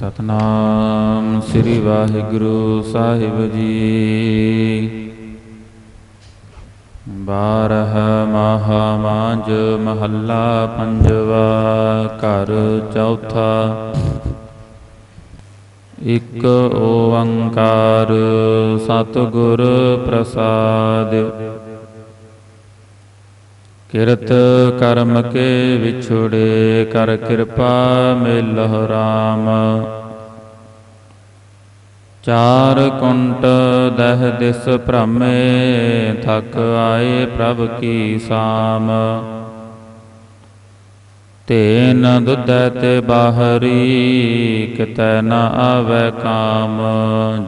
ਸਤਨਾਮ ਸ੍ਰੀ ਵਾਹਿਗੁਰੂ ਸਾਹਿਬ ਜੀ। ਬਾਰਹ ਮਹਾ ਮਾਂਜ ਮਹੱਲਾ ਪੰਜਵਾ ਘਰ ਚੌਥਾ। ਇਕ ਓੰਕਾਰ ਸਤਿਗੁਰ ਪ੍ਰਸਾਦ। ਕਿਰਤ ਕਰਮ ਕੇ ਵਿਛੁੜੇ, ਕਰ ਕਿਰਪਾ ਮਿਲਹੁ ਰਾਮ। ਚਾਰ ਕੁੰਟ ਦਹ ਦਿਸ ਭ੍ਰਮੇ, ਥਕ ਆਏ ਪ੍ਰਭ ਕੀ ਸਾਮ। ਤੇਨ ਦੁਧੈ ਤੇ ਬਾਹਰੀ, ਕਿਤੈ ਨ ਆਵੈ ਕਾਮ।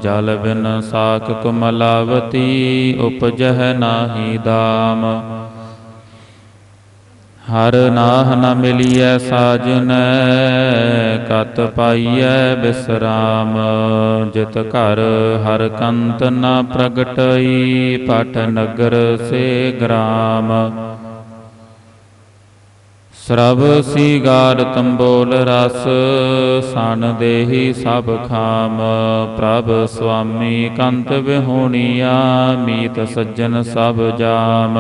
ਜਲ ਬਿਨ ਸਾਖ ਕੁਮਲਾਵਤੀ, ਉਪਜਹਿ ਨਾਹੀ ਦਾਮ। ਹਰ ਨਾਹ ਨ ਮਿਲੀਐ ਸਾਜਨ, ਕਤ ਪਾਈਐ ਬਿਸਰਾਮ। ਜਿਤ ਘਰ ਹਰ ਕੰਤ ਨ ਪ੍ਰਗਟਈ, ਪਟ ਨਗਰ ਸੇ ਗ੍ਰਾਮ। ਸਰਬ ਸੀਗਾਰ ਤੰਬੋਲ ਰਸ ਸਨ ਦੇਹੀ ਸਭ ਖਾਮ। ਪ੍ਰਭ ਸੁਆਮੀ ਕੰਤ ਵਿਹੋਣੀਆ, ਮੀਤ ਸੱਜਣ ਸਭ ਜਾਮ।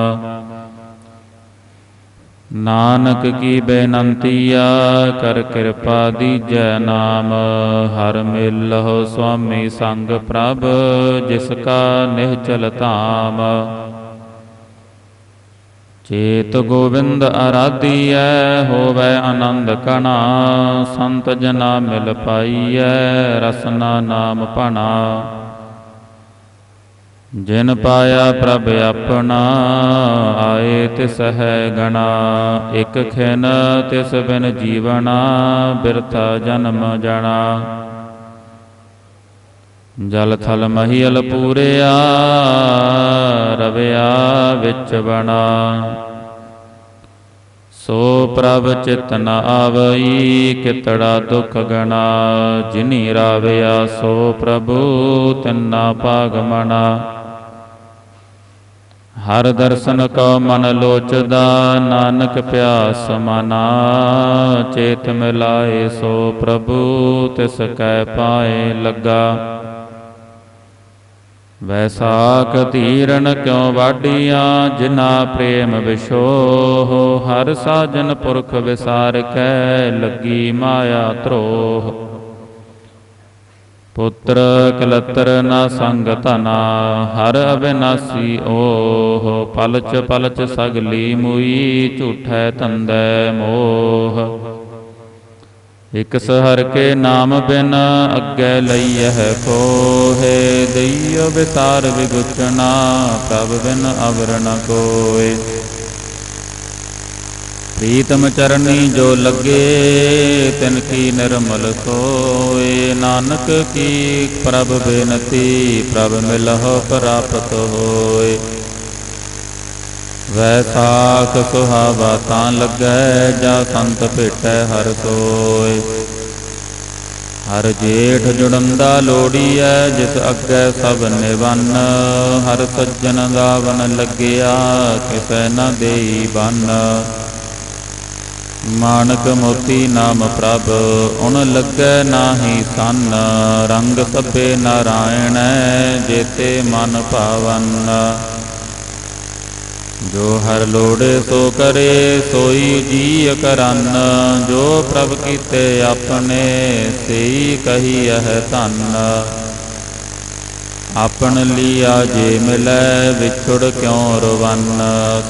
ਨਾਨਕ ਕੀ ਬੇਨੰਤੀਆ ਕਰ ਕਿਰਪਾ ਦੀਜੈ ਨਾਮ। ਹਰ ਮਿਲਹੁ ਸੁਆਮੀ ਸੰਗ ਪ੍ਰਭ, ਜਿਸ ਕਾ ਨਿਹਚਲ ਧਾਮ। ਚੇਤ ਗੋਬਿੰਦ ਅਰਾਧੀਐ ਹੋਵੈ ਆਨੰਦ ਕਣਾ। ਸੰਤ ਜਨਾ ਮਿਲ ਪਾਈਐ, ਰਸਨਾ ਨਾਮ ਭਣਾ। ਜਿਨ ਪਾਇਆ ਪ੍ਰਭ ਆਪਣਾ, ਆਏ ਤਿਸ ਹੈ ਗਣਾ। ਇਕ ਖਿਨ ਤਿਸ ਬਿਨ ਜੀਵਣਾ, ਬਿਰਥਾ ਜਨਮ ਜਣਾ। ਜਲ ਥਲ ਮਹੀਲ ਪੂਰਿਆ, ਰਵਿਆ ਵਿੱਚ ਬਣਾ। ਸੋ ਪ੍ਰਭ ਚਿਤ ਨ ਆਵਈ, ਕਿਤੜਾ ਦੁਖ ਗਣਾ। ਜਿਨੀ ਰਾਵਿਆ, ਸੋ ਪ੍ਰਭੂ ਤਿੰਨਾ ਭਾਗਮਣਾ ਹਰ ਦਰਸ਼ਨ ਕੋ ਮਨ ਲੋਚਦਾ, ਨਾਨਕ ਪਿਆਸ ਮਨਾ। ਚੇਤ ਮਿਲਾਏ ਸੋ ਪ੍ਰਭੂ, ਤਿਸ ਕੈ ਪਾਏ ਲੱਗਾ। ਵੈਸਾਖ ਧੀਰਨ ਕਿਉ ਵਾਡੀਆਂ ਜਿਨਾ ਪ੍ਰੇਮ ਵਿਸ਼ੋਹ ਹਰ ਸਾਜਨ ਪੁਰਖ ਵਿਸਾਰ ਕੈ, ਲੱਗੀ ਮਾਇਆ ਧਰੋਹ। ਪੁੱਤਰ ਕਲਤਰ ਨਾ ਸੰਗ ਧਨਾ ਹਰ ਅਬਿਨਾਸੀ ਓਹ, ਪਲਚ ਪਲਚ ਸਗਲੀ ਮੁਈ, ਝੂਠੈ ਤੰਦੈ ਮੋਹ। ਇਕ ਸਹਰ ਕੇ ਨਾਮ ਬਿਨ ਅੱਗੇ ਲਈਐ ਕੋਹੇ ਦਈਓ ਵਿਸਾਰ ਵਿਗੁਚਨਾ ਪ੍ਰਭ ਬਿਨ ਅਵਰ ਨ ਕੋਏ ਪ੍ਰੀਤਮ ਚਰਨੀ ਜੋ ਲੱਗੇ, ਤਿਨ ਕੀ ਨਿਰਮਲ ਸੋਏ ਨਾਨਕ ਕੀ ਪ੍ਰਭ ਬੇਨਤੀ, ਪ੍ਰਭ ਮਿਲਹੁ ਪ੍ਰਾਪਤ ਹੋਏ। ਵੈਸਾਖ ਸੁਹਾਵਾ ਤਾਂ ਲੱਗੈ, ਜਾ ਸੰਤ ਭੇਟੈ ਹਰ ਸੋਏ। ਹਰ ਜੇਠ ਜੁੜੰਦਾ ਲੋੜੀਐ, ਜਿਸ ਅੱਗੇ ਸਭ ਨਿਵੰਨ। ਹਰ ਸੱਜਣ ਦਾ ਵਨ ਲੱਗਿਆ, ਕਿਸੈ ਨਾ ਦੇਈ ਬੰਨ। ਮਾਨਕ ਮੋਤੀ ਨਾਮ ਪ੍ਰਭ ਉਨ ਲੱਗੈ ਨਾਹੀ ਸੰਨ, ਰੰਗ ਸਭੇ ਨਾਰਾਇਣ ਜੇਤੇ ਮਨ ਭਾਵਨ। ਜੋ ਹਰ ਲੋੜੇ ਸੋ ਕਰੇ, ਸੋਈ ਜੀ ਕਰਨ, ਜੋ ਪ੍ਰਭ ਕੀਤੇ ਆਪਣੇ, ਸਈ ਕਹੀਐ ਧੰਨ। ਆਪਣ ਲੀਆ ਜੇ ਮਿਲੈ, ਵਿਛੁੜ ਕਿਉ ਰਵਨ?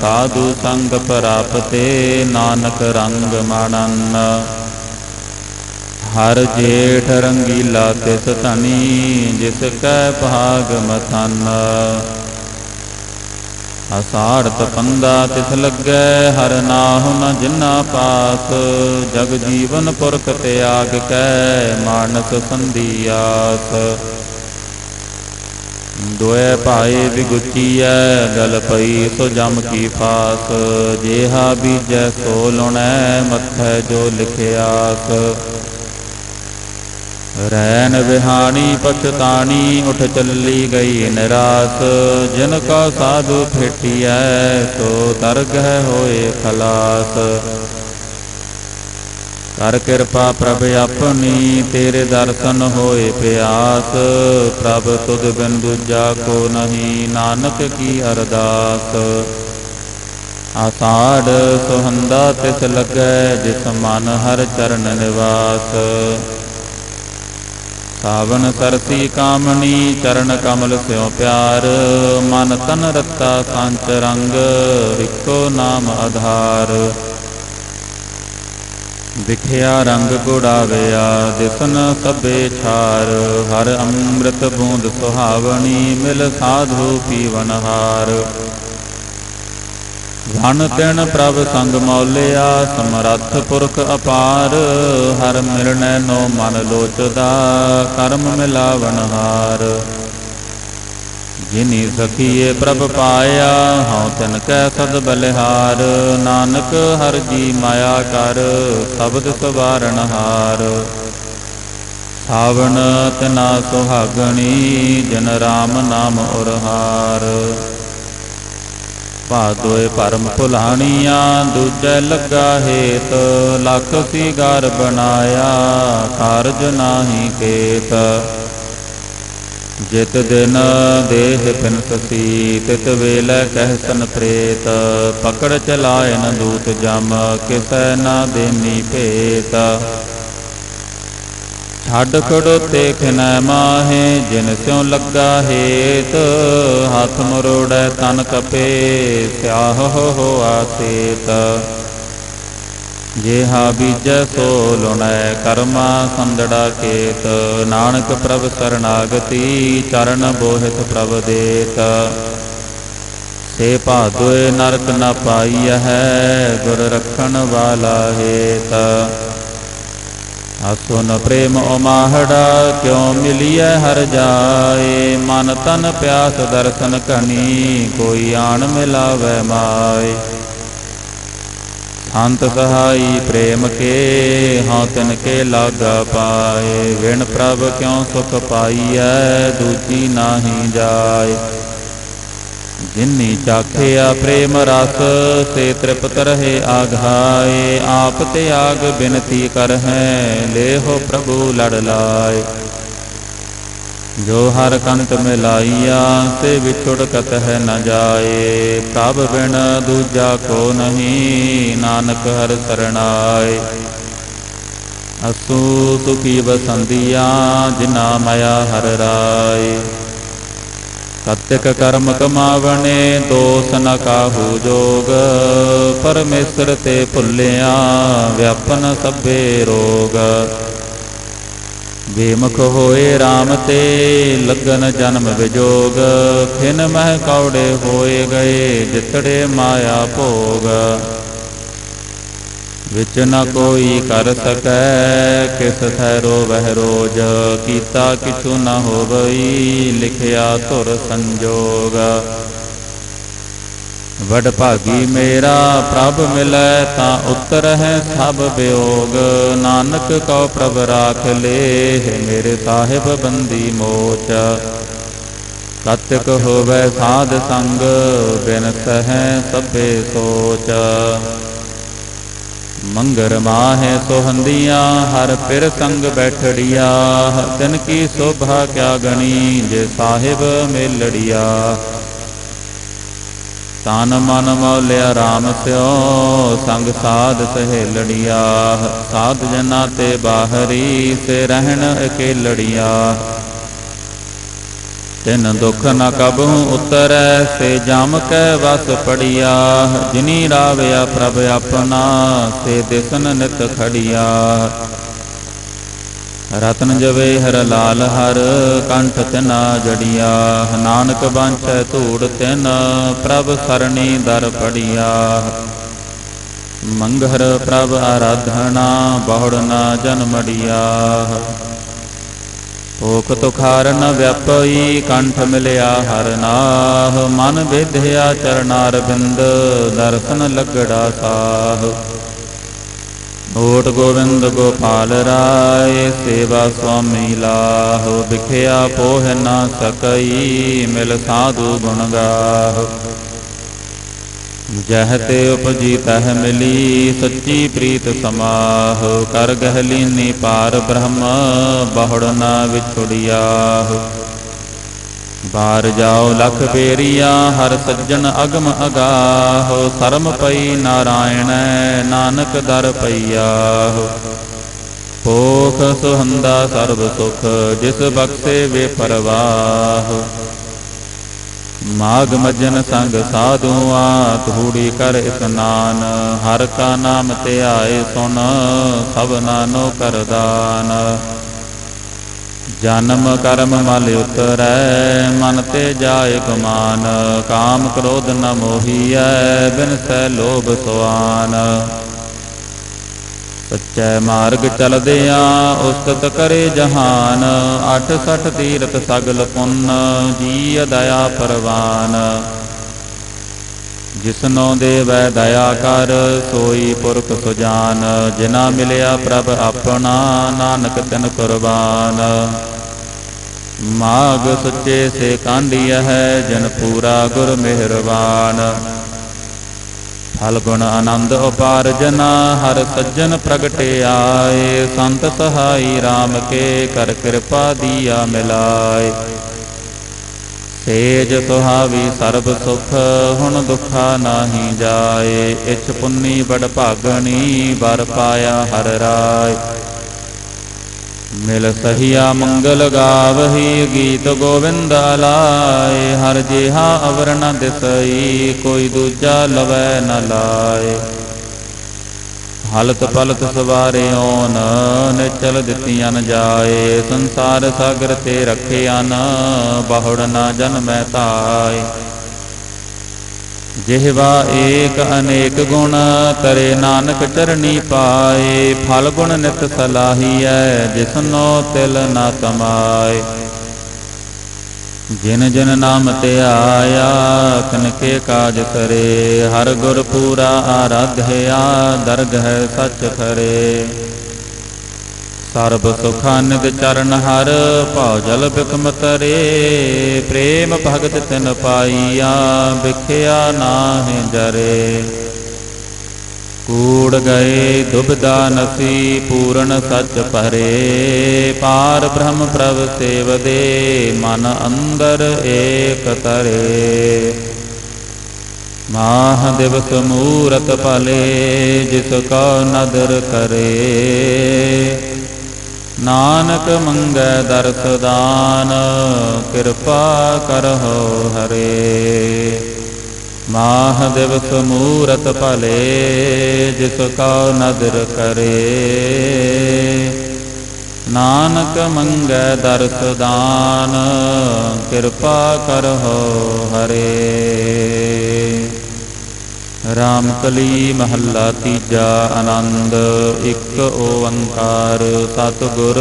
ਸਾਧੂ ਸੰਗ ਪ੍ਰਾਪਤੇ ਨਾਨਕ ਰੰਗ ਮਾਣਨ। ਹਰ ਜੇਠ ਰੰਗੀਲਾ ਤਿਸ ਧਨੀ, ਜਿਸ ਕੈ ਭਾਗ ਮਥਨ। ਅਸਾਰਤ ਪੰਦਾ ਤਿਸ ਲੱਗੈ, ਹਰ ਨਾਹੁ ਨ ਜਿਨਾ ਪਾਸ। ਜਗ ਜੀਵਨ ਪੁਰਖ ਤਿਆਗ ਕੈ, ਮਾਨਸ ਸੰਧੀ ਸੰਧੀਆਸ ਦੋਏ ਭਾਏ ਵਿਗੁਚੀਐ ਗਲ ਪਈ ਸੋ ਜਮ ਕੀ ਫਾਸ ਜੇਹਾ ਬੀਜੈ ਸੋ ਲੁਣੈ, ਮੱਥੈ ਜੋ ਲਿਖਿਆਸ ਰੈਨ ਵਿਹਾਣੀ ਪਛਤਾਣੀ ਉਠ ਚੱਲੀ ਗਈ ਨਿਰਾਸ ਜਿਨ ਕਾ ਸਾਧੂ ਫੇਟੀਐ ਸੋ ਦਰਗਹਿ ਹੋਏ ਖਲਾਸ ਕਰ ਕਿਰਪਾ ਪ੍ਰਭ ਆਪਣੀ, ਤੇਰੇ ਦਰਸ਼ਨ ਹੋਏ ਪਿਆਸ। ਪ੍ਰਭ ਤੁਧ ਬਿਨ ਦੂਜਾ ਕੋ ਨਹੀਂ, ਨਾਨਕ ਕੀ ਅਰਦਾਸ। ਆਸਾੜ ਸੁਹੰਦਾ ਤਿਸ ਲੱਗੈ, ਜਿਸ ਮਨ ਹਰ ਚਰਨ ਨਿਵਾਸ। ਸਾਵਨ ਸਰਸੀ ਕਾਮਣੀ, ਚਰਨ ਕਮਲ ਸਿਉ ਪਿਆਰ। ਮਨ ਤਨ ਰਤਾ ਸੰਚ ਰੰਗ ਇੱਕੋ ਨਾਮ ਆਧਾਰ। ਵਿਖਿਆ ਰੰਗ ਗੁੜਾਵਿਆ ਦਿਸਨ ਸਭੇ ਛਾਰ ਹਰ ਅੰਮ੍ਰਿਤ ਬੂੰਦ ਸੁਹਾਵਣੀ, ਮਿਲ ਸਾਧੂ ਪੀਵਨ ਹਾਰ। ਧਨ ਤਿਨ ਪ੍ਰਭ ਸੰਗ ਮੌਲਿਆ, ਸਮਰੱਥ ਪੁਰਖ ਅਪਾਰ। ਹਰ ਮਿਲਣੈ ਨੋ ਮਨ ਲੋਚਦਾ, ਕਰਮ ਮਿਲਾਵਨ ਹਾਰ। ਜਿਨੀ ਸਖੀਏ ਪ੍ਰਭ ਪਾਇਆ, ਹਉ ਤਿਨ ਕੈ ਸਦ ਬਲਿਹਾਰ। ਨਾਨਕ ਹਰ ਜੀ ਮਾਇਆ ਕਰ, ਸ਼ਬਦ ਸਵਾਰਨ ਹਾਰ। ਸਾਵਣ ਤਿਨਾ ਸੁਹਾਗਣੀ, ਜਨ ਰਾਮ ਨਾਮ ਉਰਹਾਰ ਭਾਦੋਏ ਪਰਮ ਭੁਲਾਣੀਆਂ, ਦੂਜੈ ਲੱਗਾ ਹੇਤ। ਲੱਖ ਸੀਗਾਰ ਬਣਾਇਆ, ਕਾਰਜ ਨਾਹੀ ਕੇਤ ਜਿਤ ਦਿਨ ਦੇਹ ਪਿਨਸੀ ਤਿਤ ਵੇਲੇ ਕਹਿ ਸਨ ਪ੍ਰੇਤ। ਪਕੜ ਚਲਾਇਨ ਦੂਤ ਜਮ, ਕਿਸੈ ਨਾ ਦੇਨੀ ਭੇਤ। ਛੱਡ ਖੜੋ ਤੇ ਖਿਨੈ ਮਾਹੇ, ਜਿਨ ਸਿਉ ਲੱਗਾ ਹੇਤ। ਹੱਥ ਮਰੋੜੈ ਤਨ ਕਪੇ, ਸਿਆਹ ਹੋ ਆਸੇਤ। ਜੇਹਾ ਬੀਜੈ ਸੋ ਲੁਣੈ ਕਰਮਾ ਸੰਦੜਾ ਕੇਤ। ਨਾਨਕ ਪ੍ਰਭ ਸਰਣਾਗਤੀ ਚਰਨ ਬੋਹਿਤ ਪ੍ਰਭ ਦੇਤ। ਸੇ ਭਾਦੋਏ ਨਰਕ ਨ ਪਾਈਐ, ਗੁਰ ਰਖਣ ਵਾਲਾ ਹੇਤ। ਅਸੁਨ ਪ੍ਰੇਮ ਉਮਾਹੜਾ, ਕਿਉ ਮਿਲਿਐ ਹਰ ਜਾਏ। ਮਨ ਤਨ ਪਿਆਸ ਦਰਸ਼ਨ ਕਣੀ ਕੋਈ ਆਣ ਮਿਲਾਵੇ ਮਾਏ। ਅੰਤ ਸਹਾਈ ਪ੍ਰੇਮ ਕੇ, ਹਉ ਤਿਨ ਕੇ ਲਾਗਾ ਪਾਏ। ਵਿਣ ਪ੍ਰਭ ਕਿਉ ਸੁਖ ਪਾਈਐ, ਦੂਜੀ ਨਾਹੀ ਜਾਏ। ਜਿਨੀ ਚਾਖਿਆ ਪ੍ਰੇਮ ਰਸ ਸੇ ਤ੍ਰਿਪਤ ਰਹੇ ਆਘਾਏ ਆਪ ਤੇ ਆਗ ਬਿਨਤੀ ਕਰਹਿ, ਲੇਹੋ ਪ੍ਰਭੂ ਲੜ ਲਾਏ। ਜੋ ਹਰ ਕੰਤ ਮਿਲਾਈਆ, ਤੇ ਵਿਛੁੜ ਕਤ ਹੈ ਨ ਜਾਏ। ਪ੍ਰਭ ਬਿਨ ਦੂਜਾ ਕੋ ਨਹੀਂ, ਨਾਨਕ ਹਰ ਸਰਣਾਏ। ਅਸੂ ਸੁਖੀ ਬਸੰਦੀਆ ਜਿਨਾ ਮਾਇਆ ਹਰ ਰਾਏ। ਕਤਿਕ ਕਰਮ ਕਮਾਵਣੇ, ਦੋਸ ਨ ਕਾਹੂ ਜੋਗ। ਪਰਮੇਸ਼ਰ ਤੇ ਭੁੱਲਿਆ, ਵਿਆਪਨ ਸਭੇ ਰੋਗ। ਬੇਮੁਖ ਹੋਏ RAM ਤੇ ਲੱਗਨ ਜਨਮ ਵਿਜੋਗ, ਖਿਨ ਮਹਿ ਕੌੜੇ ਹੋਏ ਗਏ ਜਿਤੜੇ ਮਾਇਆ ਭੋਗ। ਵਿੱਚ ਨ ਕੋਈ ਕਰ ਸਕੈ, ਕਿਸ ਥੈ ਰੋਵਹਿ ਰੋਜ, ਕੀਤਾ ਕਿਛੂ ਨ ਹੋਵਈ, ਲਿਖਿਆ ਧੁਰ ਸੰਜੋਗ। ਵਡ ਭਾਗੀ ਮੇਰਾ ਪ੍ਰਭ ਮਿਲੈ ਤਾਂ ਉਤਰਹਿ ਸਭ ਬਿਯੋਗ ਨਾਨਕ ਕਉ ਪ੍ਰਭ ਰਾਖ ਲੇ ਮੇਰੇ ਸਾਹਿਬ ਬੰਦੀ ਮੋਚ। ਕਤਿਕ ਹੋਵੇ ਸਾਧ ਸੰਗ, ਬਿਨ ਸਹਿ ਸਭੇ ਸੋਚ। ਮੰਗਰ ਮਾਹੇ ਸੋਹੰਦੀਆਂ, ਹਰ ਪਿਰ ਸੰਗ ਬੈਠੜੀਆ। ਤਿਨ ਕੀ ਸੋਭਾ ਕਿਆ ਗਣੀ, ਜੇ ਸਾਹਿਬ ਮੇਲੜੀਆ। ਤਨ ਮਨ ਮੌਲਿਆ RAM ਸਿਓ, ਸੰਗ ਸਾਧ ਸਹੇਲੜੀਆ। ਸਾਧ ਜਨਾ ਤੇ ਬਾਹਰੀ ਸੇ ਰਹਿਣ ਅਕੇਲੜੀਆ। ਤਿਨ ਦੁਖ ਨ ਕਬਹੂ ਉਤਰੈ, ਸੇ ਜਮ ਕੈ ਵਸ ਪੜੀਆ। ਜਿਨੀ ਰਾਵਿਆ ਪ੍ਰਭ ਆਪਣਾ, ਸੇ ਦਿਸਨ ਨਿਤ ਖੜੀਆ। ਰਤਨ ਜਵੇ ਹਰ ਲਾਲ ਹਰ, ਕੰਠ ਤਿਨਾ ਜੜੀਆ। ਨਾਨਕ ਬਾਂਛੈ ਧੂੜ ਤਿਨ, ਪ੍ਰਭ ਸਰਣੀ ਦਰ ਪੜੀਆ। ਮੰਗਹਰ ਪ੍ਰਭ ਆਰਾਧਨਾ, ਬਹੁੜ ਨਾ ਜਨਮੜੀਆ ਭੋਖ ਤੁਖਾਰ ਨ ਵਿਆਪਈ, ਕੰਠ ਮਿਲਿਆ ਹਰ ਨਾਹ। ਮਨ ਵਿਧਿਆ ਚਰਨਾਰ ਬਿੰਦ ਦਰਸ਼ਨ ਲੱਗੜਾ ਸਾਹ। ਓਟ ਗੋਵਿੰਦ ਗੋਪਾਲ ਰਾਏ, ਸੇਵਾ ਸੁਆਮੀ ਲਾਹੋ, ਵਿਖਿਆ ਪੋਹ ਨਾ ਸਕਈ, ਮਿਲ ਸਾਧੂ ਗੁਣ ਗਾਹ। ਜਹ ਤੇ ਉਪਜੀ ਤਹ ਮਿਲੀ, ਸੱਚੀ ਪ੍ਰੀਤ ਸਮਾਹ, ਕਰ ਗਹਿ ਲੀਨੀ ਪਾਰ ਬ੍ਰਹਮ, ਬਹੁੜ ਨਾ ਵਿਛੁੜਿਆਹ। ਬਾਰ ਜਾਓ ਲਖ ਬੇਰੀਆ ਹਰ ਸੱਜਣ ਅਗਮ ਅਗਾਹ। ਸਰਮ ਪਈ ਨਾਰਾਇਣ, ਨਾਨਕ ਦਰ ਪਈਆਹ ਪੋਖ ਸੁਹੰਦਾ ਸਰਬ ਸੁਖ, ਜਿਸ ਬਖਸ਼ੇ ਵੇ ਪਰਵਾਹ। ਮਾਗ ਮਜਨ ਸੰਗ ਸਾਧੂਆ, ਧੂੜੀ ਕਰ ਇਸਨਾਨ ਹਰ ਕਾ ਨਾਮ ਧਿਆਏ ਸੁਣ, ਸਭ ਨਾਨੋ ਕਰਦਾਨ। ਜਨਮ ਕਰਮ ਮਲ ਉਤਰੈ, ਮਨ ਤੇ ਜਾਏ ਗੁਮਾਨ, ਕਾਮ ਕ੍ਰੋਧ ਨ ਮੋਹੀਐ, ਬਿਨ ਸੈ ਲੋਭ ਸੁਆਨ। ਸੱਚੇ ਮਾਰਗ ਚਲਦਿਆਂ ਉਸਤਤ ਕਰੇ ਜਹਾਨ, ਅਠ ਸਠ ਤੀਰਥ ਸਗਲ ਪੁੰਨ ਜੀ ਦਇਆ ਪਰਵਾਨ। ਜਿਸਨੋ ਦੇਵੈ ਦਇਆ ਕਰ, ਸੋਈ ਪੁਰਖ ਸੁਜਾਨ ਜਿਨਾ ਮਿਲਿਆ ਪ੍ਰਭ ਆਪਣਾ, ਨਾਨਕ ਤਿਨ ਕੁਰਬਾਨ। ਮਾਗ ਸੱਚੇ ਸੇ ਕਾਂਢੀਆ ਹੈ, ਜਨ ਪੂਰਾ ਗੁਰ ਮਿਹਰਬਾਨ। ਫਲ ਗੁਣ ਆਨੰਦ ਉਪਾਰਜਨਾ ਹਰ ਸੱਜਣ ਪ੍ਰਗਟੇ ਆਏ। ਸੰਤ ਸਹਾਈ RAM ਕੇ, ਕਰ ਕਿਰਪਾ ਦੀਆ ਮਿਲਾਏ। ਸੇਜ ਸੁਹਾਵੀ ਸਰਬ ਸੁਖ, ਹੁਣ ਦੁਖਾ ਨਾਹੀ ਜਾਏ। ਇਛ ਪੁੰਨੀ ਬੜ ਭਾਗਣੀ, ਵਰ ਪਾਇਆ ਹਰ ਰਾਏ। ਮਿਲ ਸਹੀਆ ਮੰਗਲ ਗਾਵਹੀ, ਗੀਤ ਗੋਵਿੰਦ ਲਾਏ। ਹਰ ਜਿਹਾ ਅਵਰ ਨ ਦਿਸਈ, ਕੋਈ ਦੂਜਾ ਲਵੈ ਨ ਲਾਏ। ਹਲਤ ਪਲਤ ਸਵਾਰੇ ਓਨ ਨਿਚਲ ਦਿੱਤੀਆਂ ਨ ਜਾਏ। ਸੰਸਾਰ ਸਾਗਰ ਤੇ ਰੱਖਿਆ ਨ, ਬਹੁੜ ਨ ਜਨਮੈ ਤਾਏ। ਜਿਹਵਾ ਏਕ ਅਨੇਕ ਗੁਣ, ਤਰੇ ਨਾਨਕ ਚਰਣੀ ਪਾਏ। ਫਲ ਗੁਣ ਨਿਤ ਸਲਾਹੀਐ, ਜਿਸਨੋ ਤਿਲ ਨਾ ਕਮਾਏ। ਜਿਨ ਜਿਨ ਨਾਮ ਤੇ ਆਇਆ ਕਨਕੇ ਕਾਜ ਕਰੇ। ਹਰ ਗੁਰ ਪੂਰਾ ਆਰਾਧਿਆ, ਦਰਗ ਹੈ ਸੱਚ ਖਰੇ। ਸਰਬ ਸੁਖਾ ਨਿਦ ਚਰਨ ਹਰ, ਭਉ ਜਲ ਬਿਕਮ ਤਰੇ ਪ੍ਰੇਮ ਭਗਤ ਤਿਨ ਪਾਈਆ, ਵਿਖਿਆ ਨਾਹਿ ਜਰੇ। ਕੂੜ ਗਏ ਦੁਬਦਾ ਨਸੀ, ਪੂਰਨ ਸੱਚ ਭਰੇ। ਪਾਰ ਬ੍ਰਹਮ ਪ੍ਰਭ ਸੇਵਦੇ ਮਨ ਅੰਦਰ ਏਕ ਤਰੇ। ਮਾਹ ਦਿਵਸ ਮੂਰਤ ਭਲੇ ਜਿਸ ਕਾ ਨਦਰ ਕਰੇ। ਨਾਨਕ ਮੰਗੈ ਦਰਸ ਦਾਨ, ਕਿਰਪਾ ਕਰਹੁ ਹਰੇ। ਮਾਹ ਦਿਵਸ ਮੂਰਤ ਭਲੇ, ਜਿਸ ਕਉ ਨਦਰ ਕਰੇ। ਨਾਨਕ ਮੰਗੈ ਦਰਸ ਦਾਨ, ਕਿਰਪਾ ਕਰਹੁ ਹਰੇ। ਰਾਮਕਲੀ ਮਹੱਲਾ ਤੀਜਾ ਆਨੰਦ, ਇੱਕ ਓੰਕਾਰ ਸਤਿਗੁਰ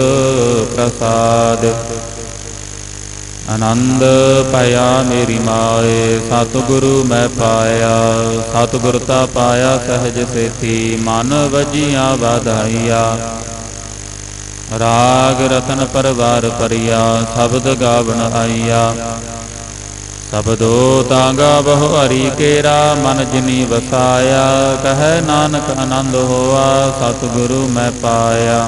ਪ੍ਰਸਾਦ। ਆਨੰਦ ਪਾਇਆ ਮੇਰੀ ਮਾਏ, ਸਤਿਗੁਰੂ ਮੈਂ ਪਾਇਆ। ਸਤਿਗੁਰ ਤਾ ਪਾਇਆ ਸਹਜ ਸੇਤੀ ਮਨ ਵਜੀਆਂ ਵਧਾਈਆ। ਰਾਗ ਰਤਨ ਪਰਵਾਰ ਪਰਿਆ ਸ਼ਬਦ ਗਾਵਣ ਆਈਆ। ਸਬਦੋ ਤਾਂਗਾ ਬਹੁ ਹਰੀ ਕੇਰਾ, ਮਨ ਜਿਨੀ ਵਸਾਇਆ। ਕਹੈ ਨਾਨਕ ਆਨੰਦ ਹੋਆ, ਸਤਿਗੁਰੂ ਮੈਂ ਪਾਇਆ।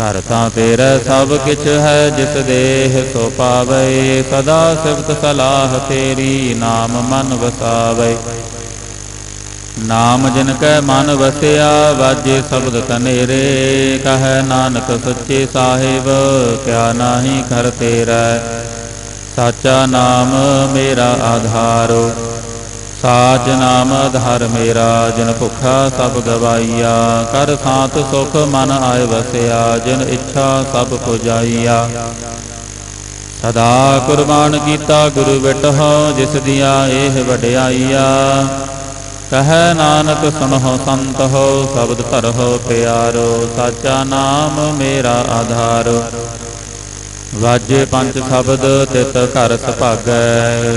ਘਰ ਤਾਂ ਤੇਰਾ ਸਭ ਕਿਛ ਹੈ ਜਿਸ ਦੇਹ ਸੋ ਪਾਵੇ, ਸਦਾ ਸਿਫਤ ਸਲਾਹ ਤੇਰੀ ਨਾਮ ਮਨ ਵਸਾਵੇ। ਨਾਮ ਜਿਨ ਕੈ ਮਨ ਵਸਿਆ, ਵਾਜੇ ਸ਼ਬਦ ਕਨੇਰੇ ਕਹੈ ਨਾਨਕ ਸੱਚੇ ਸਾਹਿਬ, ਕਿਆ ਨਾਹੀ ਕਰ ਤੇਰਾ। ਸਾਚਾ ਨਾਮ ਮੇਰਾ ਆਧਾਰੋ ਸਾਚ ਨਾਮ ਆਧਾਰ ਮੇਰਾ, ਜਿਨ ਭੁਖਾ ਸਭ ਗਵਾਈਆ। ਕਰ ਸਾਤ ਸੁਖ ਮਨ ਆਏ ਵਸਿਆ, ਜਿਨ ਇੱਛਾ ਸਭ ਪੁਜਾਈਆ। ਸਦਾ ਕੁਰਬਾਨ ਕੀਤਾ ਗੁਰੂ ਬਿਟਹੁ, ਜਿਸ ਦੀਆਂ ਇਹ ਵਡਿਆਈਆ। ਕਹੈ ਨਾਨਕ ਸੁਣਹੁ ਸੰਤ ਹੋ ਸ਼ਬਦ ਧਰਹੁ ਪਿਆਰੋ, ਸਾਚਾ ਨਾਮ ਮੇਰਾ ਆਧਾਰੋ। ਵਾਜੇ ਪੰਜ ਸ਼ਬਦ, ਤਿਤ ਘਰ ਸੁਭਾਗੈ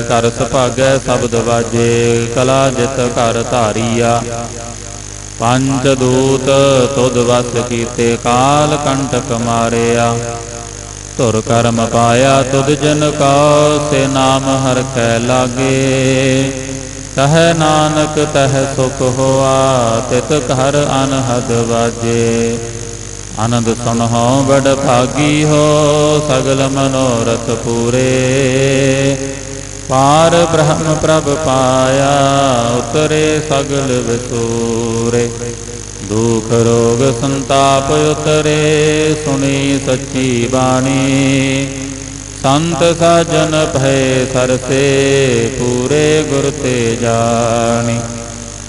ਘਰ ਸੁਭਾਗੈ ਸ਼ਬਦ ਵਾਜੇ, ਕਲਾ ਜਿਤ ਘਰ ਧਾਰੀਆ। ਪੰਜ ਦੂਤ ਤੁਧ ਵਸ ਕੀਤੇ, ਕਾਲ ਕੰਟਕ ਮਾਰਿਆ। ਧੁਰ ਕਰਮ ਪਾਇਆ ਤੁਧ ਜਨ ਕਾ, ਸੇ ਨਾਮ ਹਰ ਕੈ ਲਾਗੇ। ਕਹੈ ਨਾਨਕ ਤਹ ਸੁਖ ਹੋਆ, ਤਿਤ ਘਰ ਅਨਹਦ ਵਾਜੇ। ਆਨੰਦ ਸੁਨਹੁ ਬੜ ਭਾਗੀ ਹੋ, ਸਗਲ ਮਨੋਰਥ ਪੂਰੇ। ਪਾਰ ਬ੍ਰਹਮ ਪ੍ਰਭ ਪਾਇਆ, ਉਤਰੇ ਸਗਲ ਵਿਸੂਰੇ। ਦੁਖ ਰੋਗ ਸੰਤਾਪ ਉਤਰੇ, ਸੁਣੀ ਸੱਚੀ ਬਾਣੀ। ਸੰਤ ਸਾਜਨ ਭੈ ਸਰਸੇ, ਪੂਰੇ ਗੁਰ ਤੇ ਜਾਣੀ।